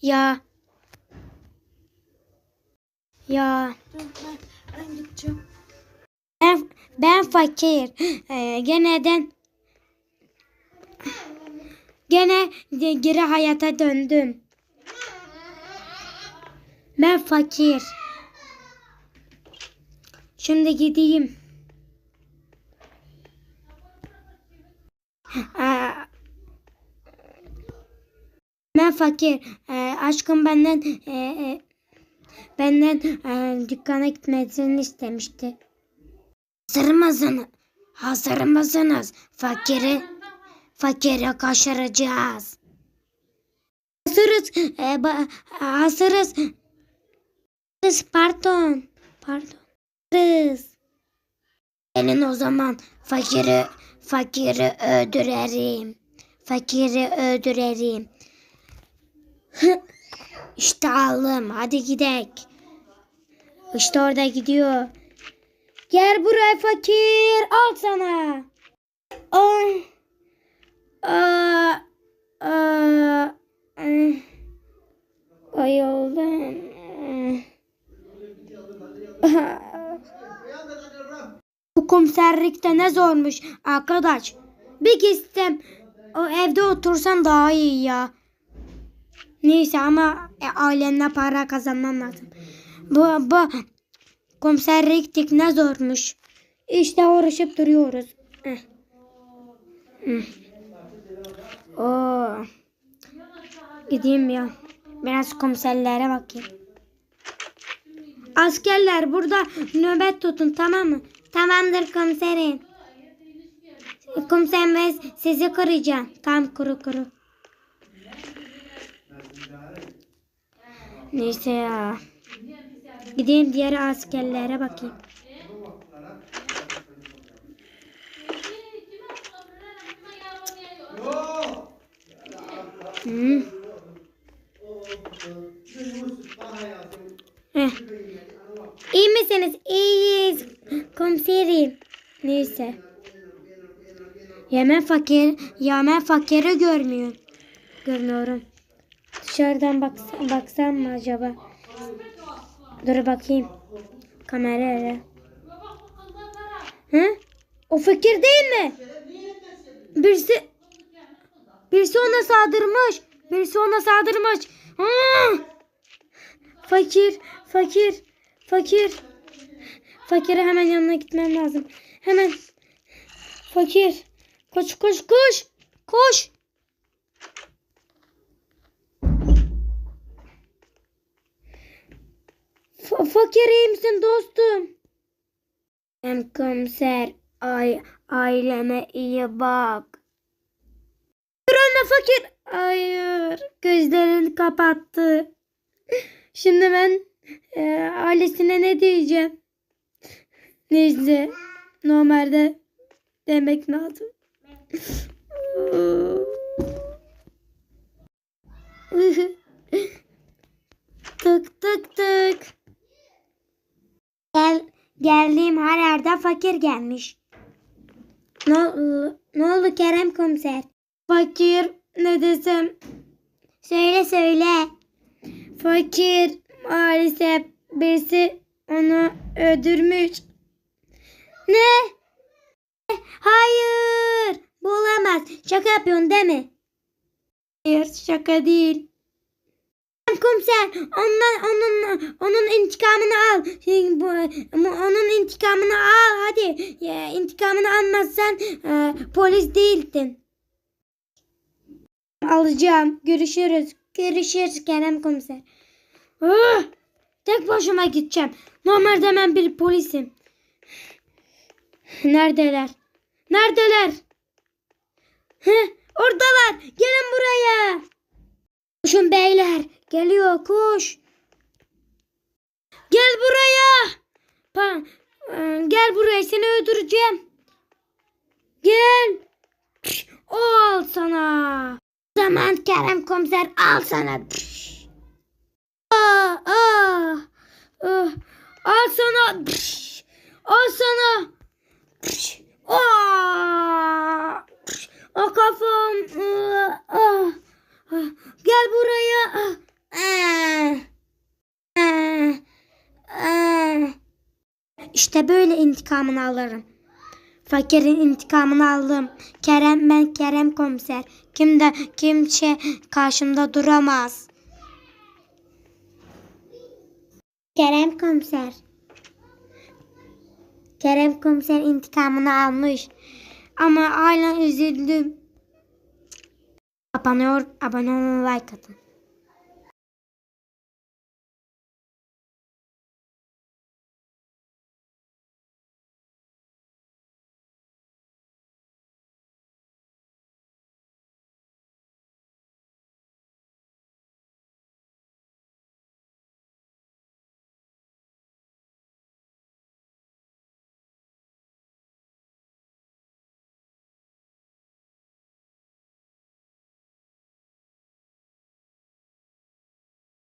Ya. Ya. Ben, ben. Ben, fakir. Ee, geneden gene geri hayata döndüm. Ben fakir. Şimdi gideyim. Aa, Ben fakir. Ee, aşkım benden e, e, benden e, dükkana gitmesini istemişti. Hazır mısınız? Hazır mısınız? Fakiri, fakiri kaçıracağız. Hazırız. Ee, ba- hazırız. Pardon. Pardon. Hazırız. Gelin o zaman fakiri, fakiri öldürelim. Fakiri öldürelim. İşte aldım. Hadi gidelim. İşte orada gidiyor. Gel buraya fakir. Al sana. Ay. Aa, aa, eh. Ay oğlum. Bu komiserlikte ne zormuş arkadaş. Bir gitsem o evde otursam daha iyi ya. Neyse ama e, ailemle para kazanmam lazım. Bu, bu komiserliktik ne zormuş. İşte uğraşıp duruyoruz. Eh. Hmm. Oo. Gideyim ya. Biraz komiserlere bakayım. Askerler burada nöbet tutun tamam mı? Tamamdır komiserim. Komiserim ben sizi koruyacağım. Tamam kuru kuru. Neyse ya. Gideyim diğer askerlere bakayım. Hmm. Heh. İyi misiniz? İyiyiz. Komiserim. Neyse. Yemen fakir. Yemen fakiri görmüyor. Görmüyorum. Dışarıdan baksam, baksam mı acaba? Dur bakayım. Kameraya. Hı? O fakir değil mi? Birisi Birisi ona saldırmış. Birisi ona saldırmış. Hı! Fakir, fakir, fakir. Fakire hemen yanına gitmem lazım. Hemen. Fakir. Koş, koş, koş. Koş. Fakir iyi misin dostum? Ben komiser. Ay, aileme iyi bak. Ölme fakir. Hayır. Gözlerini kapattı. Şimdi ben e, ailesine ne diyeceğim? Neyse. Normalde demek lazım. tık tık tık. Gel, geldiğim her yerde fakir gelmiş. Ne, oldu- ne oldu Kerem komiser? Fakir ne desem? Söyle söyle. Fakir maalesef birisi onu öldürmüş. Ne? Hayır. Bu olamaz. Şaka yapıyorsun değil mi? Hayır şaka değil. Komiser ondan onun onun intikamını al. Şey, bu, onun intikamını al hadi. Ya, intikamını almazsan e, polis değildin. Alacağım. Görüşürüz. Görüşürüz Kerem komiser. Ah, tek başıma gideceğim. Normalde ben bir polisim. Neredeler? Neredeler? Heh, oradalar. Gelin buraya. Koşun beyler. Geliyor koş. Gel buraya. Pa Ee, gel buraya seni öldüreceğim. Gel. Al sana. O zaman Kerem komiser al sana. Aa, aa, ah, al sana. Al sana. Pş. Aa, pş. O kafam. Aa, ah, ah. Gel buraya. Ah, İşte böyle intikamını alırım. Fakirin intikamını aldım. Kerem ben Kerem komiser. Kim de kimse karşımda duramaz. Kerem komiser. Kerem komiser intikamını almış. Ama hala üzüldüm. Abone ol, abone olun, like atın.